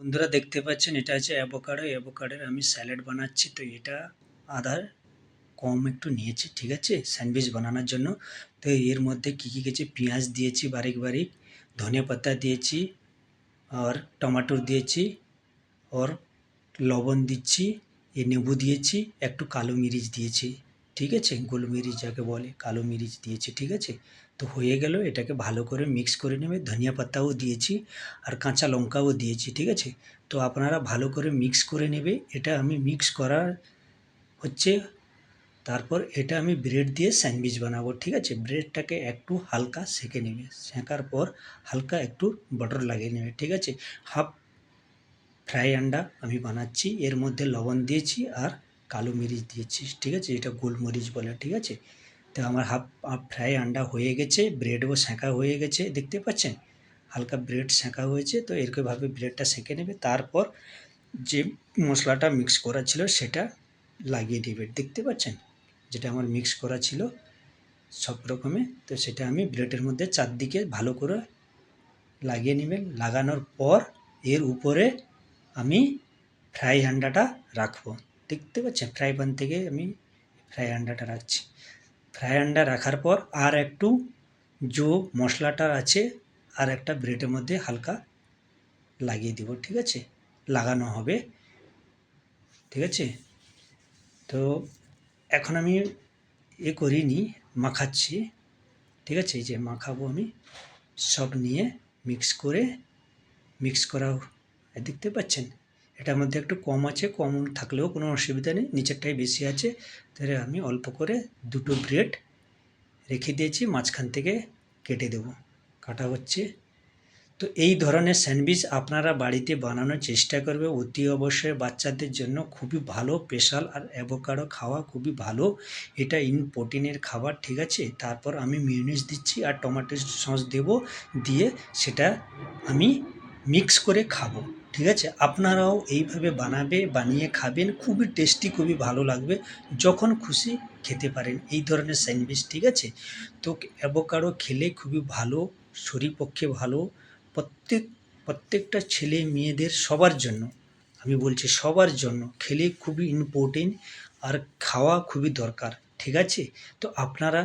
বন্ধুরা দেখতে পাচ্ছেন, এটা হচ্ছে অ্যাভোকাডো অ্যাভোকাডোর আমি স্যালাড বানাচ্ছি। তো এটা আদার কম একটু নিয়েছি, ঠিক আছে? স্যান্ডউইচ বানানোর জন্য। তো এর মধ্যে কী কী গেছে? পেঁয়াজ দিয়েছি বারিক বারিক, ধনে পাতা দিয়েছি আর টমাটো দিয়েছি আর লবণ দিচ্ছি, এ নেবু দিয়েছি, একটু কালো মিরিচ দিয়েছি। ঠিক আছে? গোলমরিচ যাকে বলে, কালো মিরিচ দিয়েছি, ঠিক আছে? তো হয়ে গেল, এটাকে ভালো করে মিক্স করে নেবে। ধনিয়া পাতাও দিয়েছি আর কাঁচা লঙ্কাও দিয়েছি, ঠিক আছে? তো আপনারা ভালো করে মিক্স করে নেবে। এটা আমি মিক্স করার হচ্ছে, তারপর এটা আমি ব্রেড দিয়ে স্যান্ডউইচ বানাবো, ঠিক আছে? ব্রেডটাকে একটু হালকা সেঁকে নেবে। সেঁকার পর হালকা একটু বাটার লাগিয়ে নেবে, ঠিক আছে? হাফ ফ্রাই আন্ডা আমি বানাচ্ছি। এর মধ্যে লবণ দিয়েছি আর কালো মরিচ দিয়েছি, ঠিক আছে? এটা গোলমরিচ বলে, ঠিক আছে? তো আমার হাফ হাফ ফ্রাই আন্ডা হয়ে গেছে ব্রেডও সেঁকা হয়ে গেছে, দেখতে পাচ্ছেন? হালকা ব্রেড সেঁকা হয়েছে, তো এরকমভাবে ব্রেডটা সেঁকে নেবে, তারপর যে মশলাটা মিক্স করা ছিল সেটা লাগিয়ে দেবে, দেখতে পাচ্ছেন? যেটা আমার মিক্স করা ছিল সব রকমে, তো সেটা আমি ব্রেডের মধ্যে চারদিকে ভালো করে লাগিয়ে নেবেন, লাগানোর পর এর উপরে আমি ফ্রাই আন্ডাটা রাখব। দেখতে পাচ্ছেন? ফ্রাই প্যান থেকে আমি ফ্রাই আন্ডাটা রাখছি। ফ্রাই আন্ডা রাখার পর আর একটু যে মশলাটা আছে, আর একটা ব্রেডের মধ্যে হালকা লাগিয়ে দিব, ঠিক আছে? লাগানো হবে, ঠিক আছে? তো এখন আমি এ করিনি, মাখাচ্ছি, ঠিক আছে? এই যে মাখাবো আমি, সব নিয়ে মিক্স করে মিক্স করা দেখতে পাচ্ছেন? এটার মধ্যে একটু কম আছে, কম থাকলেও কোনো অসুবিধা নেই, নিচেরটাই বেশি আছে। তাহলে আমি অল্প করে দুটো ব্রেড রেখে দিয়েছি, মাঝখান থেকে কেটে দেব। কাটা হচ্ছে। তো এই ধরনের স্যান্ডউইচ আপনারা বাড়িতে বানানোর চেষ্টা করবে। অতি অবশ্যই বাচ্চাদের জন্য খুবই ভালো, স্পেশাল আর অ্যাভোকাডো খাওয়া খুবই ভালো। এটা ইন প্রোটিনের খাবার, ঠিক আছে? তারপর আমি মিউনিস দিচ্ছি আর টমেটো সস দেব, দিয়ে সেটা আমি মিক্স করে খাব। ঠিক আছে? আপনারাও এইভাবে বানাবে, বানিয়ে খাবেন, খুবই টেস্টি খুবই ভালো লাগবে। যখন খুশি খেতে পারেন, এই ধরনের স্যান্ডউইচ ঠিক আছে? তো অ্যাভোকাডো খেলে খুবই ভালো, শরীর পক্ষে ভালো। প্রত্যেক, প্রত্যেকটা ছেলে মেয়েদের সবার জন্য, আমি বলছি সবার জন্য, খেলে খুবই ইম্পর্টেন্ট আর খাওয়া খুবই দরকার, ঠিক আছে? তো আপনারা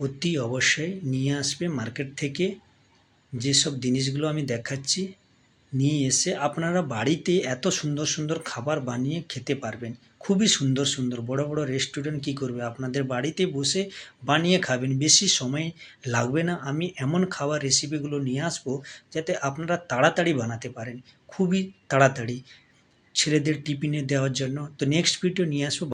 অতি অবশ্যই নিয়ে আসবে মার্কেট থেকে। যেসব জিনিসগুলো আমি দেখাচ্ছি নিয়ে এসে আপনারা বাড়িতে এত সুন্দর সুন্দর খাবার বানিয়ে খেতে পারবেন। খুবই সুন্দর সুন্দর। বড় বড় রেস্টুরেন্ট কি করবে? আপনাদের বাড়িতে বসে বানিয়ে খাবেন। বেশি সময় লাগবে না। আমি এমন খাবার রেসিপিগুলো নিয়ে আসব যাতে আপনারা তাড়াতাড়ি বানাতে পারেন। খুবই তাড়াতাড়ি। ছেলেদের টিফিনে দেওয়ার জন্য। তো নেক্সট ভিডিও নিয়ে আসব।